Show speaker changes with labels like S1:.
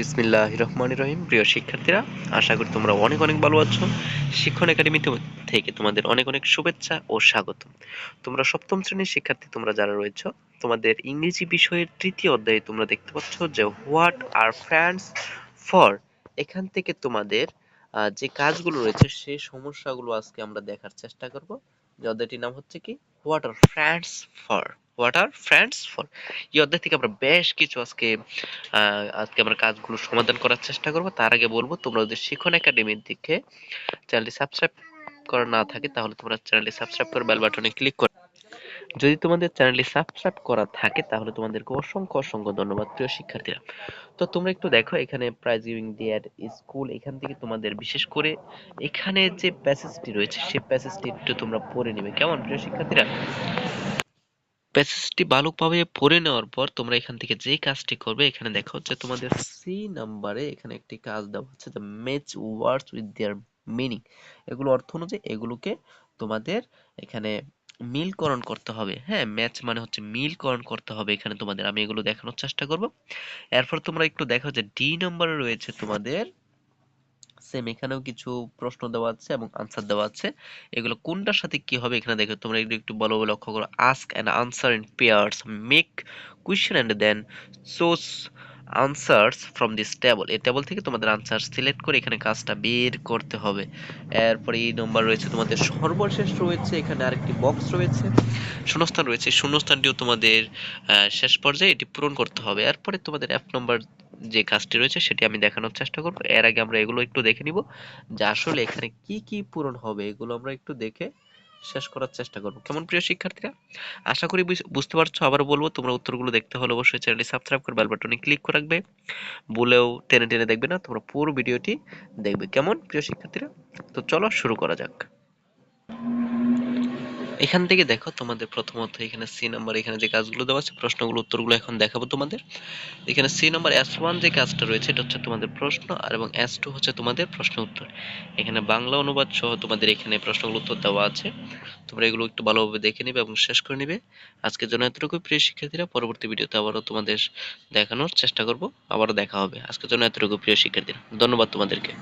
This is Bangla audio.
S1: বিসমিল্লাহ রহমান রহিম। প্রিয় শিক্ষার্থীরা, আশা করি তোমরা অনেক অনেক ভালো আছো। শিক্ষণ একাডেমি থেকে তোমাদের অনেক অনেক শুভেচ্ছা ও স্বাগত। তোমরা সপ্তম শ্রেণির শিক্ষার্থী তোমরা যারা রয়েছে, তোমাদের ইংরেজি বিষয়ের তৃতীয় অধ্যায়ে তোমরা দেখতে পাচ্ছ যে হোয়াট আর ফ্রেন্ডস ফর? এখান থেকে তোমাদের যে কাজগুলো রয়েছে সেই সমস্যাগুলো আজকে আমরা দেখার চেষ্টা করব। যে অধ্যায়টির নাম হচ্ছে কি? What are friends for? What are friends for এই অধ্যায় থেকে আমরা বেশ কিছু আজকে আজকে আমরা কাজগুলো সমাধান করার চেষ্টা করব। তার আগে বলব, তোমরা যদি শিখন একাডেমির দিকে, চ্যানেলটি সাবস্ক্রাইব করা না থাকে, তাহলে তোমরা চ্যানেলটি সাবস্ক্রাইব করে বেল বাটনে ক্লিক করো। যদি তোমাদের চ্যানেলটি সাবস্ক্রাইব করা থাকে, তাহলে তোমাদেরকে অসংখ্য অসংখ্য ধন্যবাদ, প্রিয় শিক্ষার্থীরা। তো তোমরা একটু দেখো, এখানে প্রাইজ দেয়ার স্কুল এখান থেকে তোমাদের বিশেষ করে এখানে যে প্যাসেজটি রয়েছে, সেই প্যাসেজটি একটু তোমরা পড়ে নিবে। কেমন, প্রিয় শিক্ষার্থীরা? প্যাসেজটি ভালোভাবে পড়ে নেওয়ার পর তোমরা এখান থেকে যে কাজটি করবে, এখানে দেখো যে তোমাদের সি নাম্বারে এখানে একটি কাজ দেওয়া হচ্ছে যে match words with their meaning এগুলো অর্থ অনুযায়ী এগুলোকে তোমাদের এখানে মিলকরণ করতে হবে। হ্যাঁ ম্যাচ মানে হচ্ছে মিলকরণ করতে হবে এখানে তোমাদের। আমি এগুলো দেখানোর চেষ্টা করব। এরপর তোমরা একটু দেখো যে ডি নম্বরে রয়েছে তোমাদের সেম এখানেও কিছু প্রশ্ন দেওয়া আছে এবং আনসার দেওয়া আছে। এগুলো কোনটার সাথে কি হবে এখানে দেখো, তোমরা একটু একটু বলো লক্ষ্য করো। Ask and answer in pairs make question and then source answers from this table এই টেবল থেকে তোমাদের আনসার সিলেক্ট করে এখানে কাজটা বের করতে হবে। এরপরে এই নম্বর রয়েছে তোমাদের সর্বশেষ রয়েছে, এখানে আরেকটি বক্স রয়েছে। শূন্যস্থান রয়েছে শূন্যস্থানটিও তোমাদের শেষ পর্যায়ে এটি পূরণ করতে হবে। এরপরে তোমাদের এক নম্বর যে কাজটি রয়েছে সেটি আমি দেখানোর চেষ্টা করব। এর আগে আমরা এগুলো একটু দেখে নিব যে আসলে এখানে কি কি পূরণ হবে, এগুলো আমরা একটু দেখে শেষ করার চেষ্টা করব। কেমন প্রিয় শিক্ষার্থীরা? আশা করি বুঝ- বুঝতে পারছ আবার বলব, তোমরা উত্তরগুলো দেখতে হলে অবশ্যই চ্যানেলটি সাবস্ক্রাইব করে বেল বাটনে ক্লিক করে রাখবে। বলেও টেনে টেনে দেখবে না, তোমরা পুরো ভিডিওটি দেখবে। কেমন প্রিয় শিক্ষার্থীরা? তো চলো শুরু করা যাক। এখান থেকে দেখো তোমাদের প্রথমত এখানে সি নাম্বার এখানে যে কাজগুলো দেওয়া আছে, প্রশ্নগুলো, উত্তরগুলো এখন দেখাবো তোমাদের। এখানে সি নাম্বার এস ওয়ান যে কাজটা রয়েছে, এটা হচ্ছে তোমাদের প্রশ্ন, আর এবং এস টু হচ্ছে তোমাদের প্রশ্ন উত্তর। এখানে বাংলা অনুবাদ সহ তোমাদের এখানে প্রশ্নগুলো উত্তর দেওয়া আছে। তোমরা এগুলো একটু ভালোভাবে দেখে নিবে এবং শেষ করে নিবে। আজকের জন্য এতটুকু প্রিয় শিক্ষার্থীরা। পরবর্তী ভিডিওতে আবারও তোমাদের দেখানোর চেষ্টা করব। আবারও দেখা হবে। আজকের জন্য এতটুকু, প্রিয় শিক্ষার্থীরা। ধন্যবাদ তোমাদেরকে।